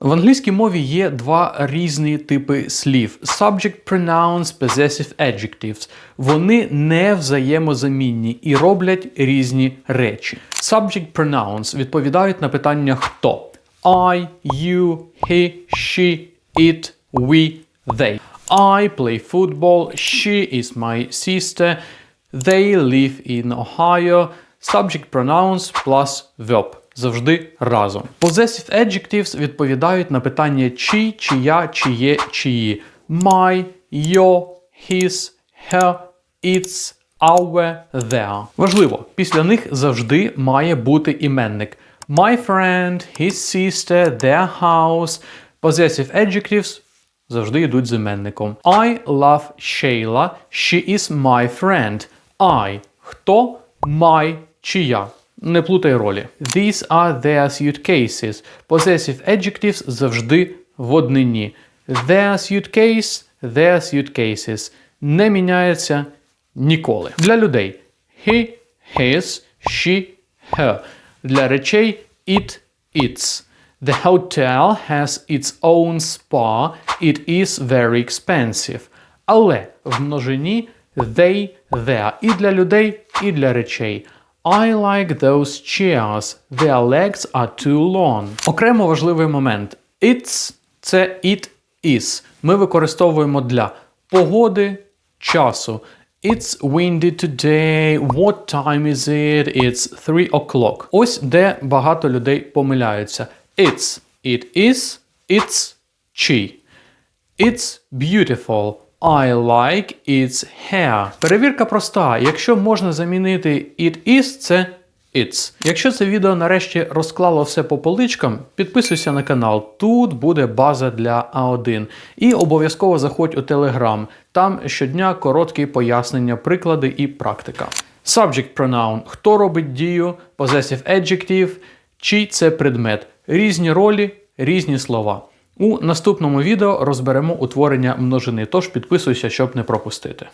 В англійській мові є два різні типи слів: subject pronouns, possessive adjectives. Вони не взаємозамінні і роблять різні речі. Subject pronouns відповідають на питання хто. I, you, he, she, it, we, they. I play football, she is my sister, they live in Ohio. Subject pronouns plus verb. Завжди разом. Possessive adjectives відповідають на питання чи, чия, чиє, чиї. My, your, his, her, its, our, their. Важливо, після них завжди має бути іменник. My friend, his sister, their house. Possessive adjectives завжди йдуть з іменником. I love Sheila. She is my friend. I. Хто? My. Чия. Не плутай ролі. These are their suitcases. Possessive adjectives завжди в однині. Their suitcase, their suitcases. Не міняється ніколи. Для людей. He, his, she, her. Для речей it, its. The hotel has its own spa. It is very expensive. Але в множині they, their. І для людей, і для речей. I like those chairs. Their legs are too long. Окремо важливий момент. It's – це it is. Ми використовуємо для погоди, часу. It's windy today. What time is it? It's 3 o'clock. Ось де багато людей помиляються. It's, it is, it's she. It's beautiful. I like its hair. Перевірка проста. Якщо можна замінити it is, це it's. Якщо це відео нарешті розклало все по поличкам, підписуйся на канал. Тут буде база для А1. І обов'язково заходь у Telegram. Там щодня короткі пояснення, приклади і практика. Subject pronoun. Хто робить дію? Possessive adjective. Чий це предмет. Різні ролі, різні слова. У наступному відео розберемо утворення множини, тож підписуйся, щоб не пропустити.